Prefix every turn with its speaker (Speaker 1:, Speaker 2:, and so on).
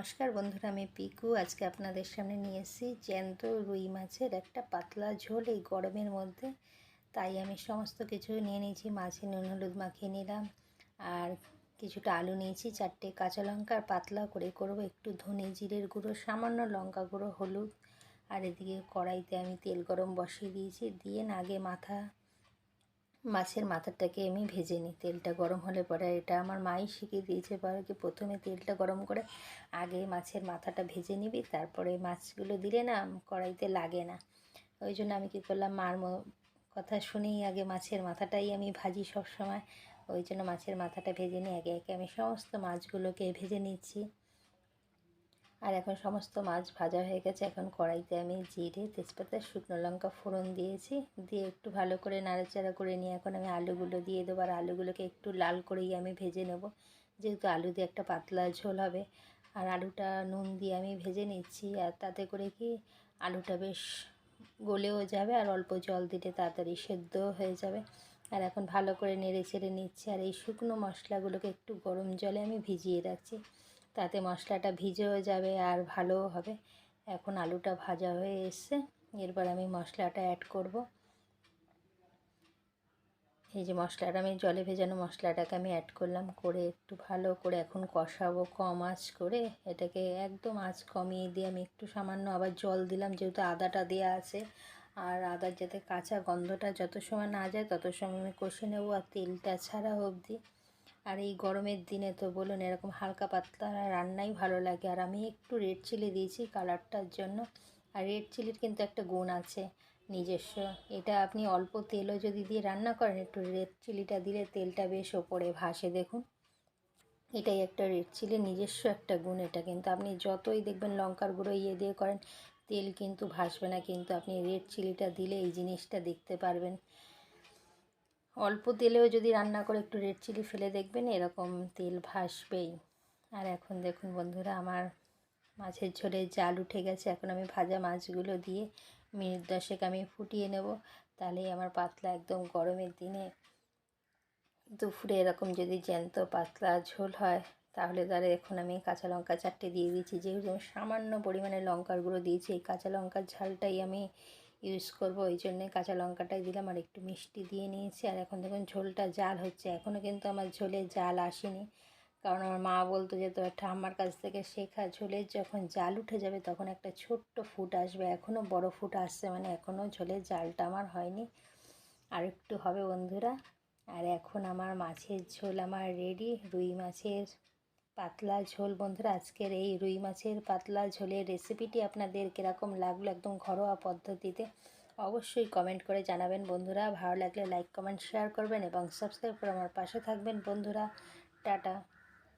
Speaker 1: নমস্কার বন্ধুরা, আমি পিকু। আজকে আপনাদের সামনে নিয়ে এসেছি জ্যান্ত রুই মাছের একটা পাতলা ঝোল এই গরমের মধ্যে। তাই আমি সমস্ত কিছু নিয়ে নিয়েছি, মাছে নুন, হলুদ মাখিয়ে নিলাম আর কিছুটা আলু নিয়েছি, চারটে কাঁচা লঙ্কা আর পাতলা করে করব একটু ধনে জিরের গুঁড়ো, সামান্য লঙ্কা গুঁড়ো, হলুদ আর এদিকে কড়াইতে আমি তেল গরম বসিয়ে দিয়েছি। দিয়ে আগে মাথা মাছের মাথাটাকে আমি ভেজে নিই। তেলটা গরম হলে পরে এটা আমার মাই শিখিয়ে দিয়েছে পরে কি প্রথমে তেলটা গরম করে আগে মাছের মাথাটা ভেজে নিবি, তারপরে মাছগুলো দিলে না কড়াইতে লাগে না। ওই জন্য আমি কী করলাম, মার কথা শুনেই আগে মাছের মাথাটাই আমি ভাজি সব সময় ওই জন্য মাছের মাথাটা ভেজে নিই একে একে আমি সমস্ত মাছগুলোকে ভেজে নিচ্ছি। আর এখন সমস্ত মাছ ভাজা হয়ে গেছে। এখন কড়াইতে আমি জিরে, তেজপাতা, শুকনো লঙ্কা ফোড়ন দিয়েছি। দিয়ে একটু ভালো করে নাড়াচাড়া করে নিয়ে এখন আমি আলুগুলো দিয়ে দেবো। আর আলুগুলোকে একটু লাল করেই আমি ভেজে নেব। যেহেতু আলু দিয়ে একটা পাতলা ঝোল হবে, আর আলুটা নুন দিয়ে আমি ভেজে নিচ্ছি। আর তাতে করে কি আলুটা বেশ গলেও যাবে আর অল্প জল দিলে তাড়াতাড়ি সেদ্ধ হয়ে যাবে। আর এখন ভালো করে নেড়ে চেড়ে নিচ্ছি। আর এই শুকনো মশলাগুলোকে একটু গরম জলে আমি ভিজিয়ে রাখছি। তাতে মশলাটা ভিজেও যাবে আর ভালোও হবে। এখন আলুটা ভাজা হয়ে এসছে। এরপর আমি মশলাটা অ্যাড করব। এই যে মশলাটা, আমি জলে ভেজানো মশলাটাকে আমি অ্যাড করলাম। করে একটু ভালো করে এখন কষাবো কম আঁচ করে। এটাকে একদম আঁচ কমিয়ে দিয়ে আমি একটু সামান্য আবার জল দিলাম, যেহেতু আদাটা দেওয়া আছে। আর আদার যাতে কাঁচা গন্ধটা যত সময় না যায়, তত সময় আমি কষে নেব। আর তেলটা ছাড়া অবধি আর এই গরমের দিনে তো বলুন এরকম হালকা পাতলা রান্নাই ভালো লাগে। আর আমি একটু রেড চিলি দিয়েছি কালারটার জন্য। আর রেড চিলির কিন্তু একটা গুণ আছে নিজস্ব। এটা আপনি অল্প তেলও যদি দিয়ে রান্না করেন, একটু রেড চিলিটা দিলে তেলটা বেশ ওপরে ভাসে দেখুন। এটাই একটা রেড চিলির নিজস্ব একটা গুণ এটা। কিন্তু আপনি যতই দেখবেন লঙ্কার গুঁড়ো ইয়ে দিয়ে করেন, তেল কিন্তু ভাসবে না। কিন্তু আপনি রেড চিলিটা দিলে এই জিনিসটা দেখতে পারবেন। অল্প তেলেও যদি রান্না করে একটু রেড চিলি ফেলে দেখবেন, এরকম তেল ভাসবেই। আর এখন দেখুন বন্ধুরা, আমার মাছের ঝোলে জাল উঠে গেছে। এখন আমি ভাজা মাছগুলো দিয়ে মিনিট দশেক আমি ফুটিয়ে নেব। তাহলেই আমার পাতলা একদম গরমের দিনে দুপুরে এরকম যদি জ্যান্ত পাতলা ঝোল হয়, তাহলে তাহলে এখন আমি কাঁচা লঙ্কা চারটে দিয়ে দিয়েছি। যেহেতু সামান্য পরিমাণে লঙ্কার গুঁড়ো দিয়েছি, এই কাঁচা লঙ্কার ঝালটাই আমি ইউজ করব, ওই জন্যে কাঁচা লঙ্কাটাই দিলাম আর একটু মিষ্টি দিয়ে নিয়েছি। আর এখন দেখুন ঝোলটা জাল হচ্ছে এখনও কিন্তু আমার ঝোলে জাল আসেনি। কারণ আমার মা বলতো যে তো একটা আমার কাছ থেকে শেখা ঝোলের যখন জাল উঠে যাবে তখন একটা ছোট্ট ফুট আসবে। এখনও বড় ফুট আসছে মানে এখনও ঝোলের জালটা আমার হয়নি। আর একটু হবে বন্ধুরা। আর এখন আমার মাছের ঝোল আমার রেডি রুই মাছের পাতলা ঝোল। বন্ধুরা, আজকের এই রুই মাছের পাতলা ঝোলের রেসিপিটি আপনাদের কীরকম লাগল একদম ঘরোয়া পদ্ধতিতে অবশ্যই কমেন্ট করে জানাবেন। বন্ধুরা, ভালো লাগলে লাইক কমেন্ট শেয়ার করবেন এবং সাবস্ক্রাইব করে আমার পাশে থাকবেন। বন্ধুরা, টাটা।